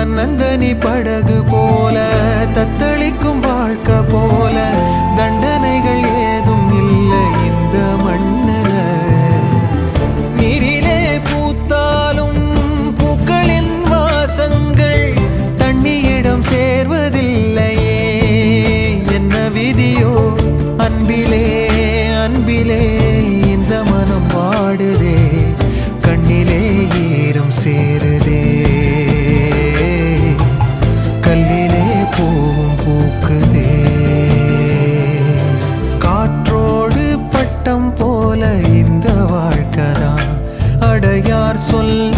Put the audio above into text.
தன்னந்தனி படகு போல தத்தளிக்கும் வாழ்க்கை போல தண்டனைகள் ஏதும் இல்லை இந்த மண்ணுல நீரிலே பூத்தாலும் பூக்களின் வாசங்கள் தண்ணியிடம் சேர்வதில்லையே. என்ன விதியோ? அன்பிலே அன்பிலே. அடையார் சொல்ல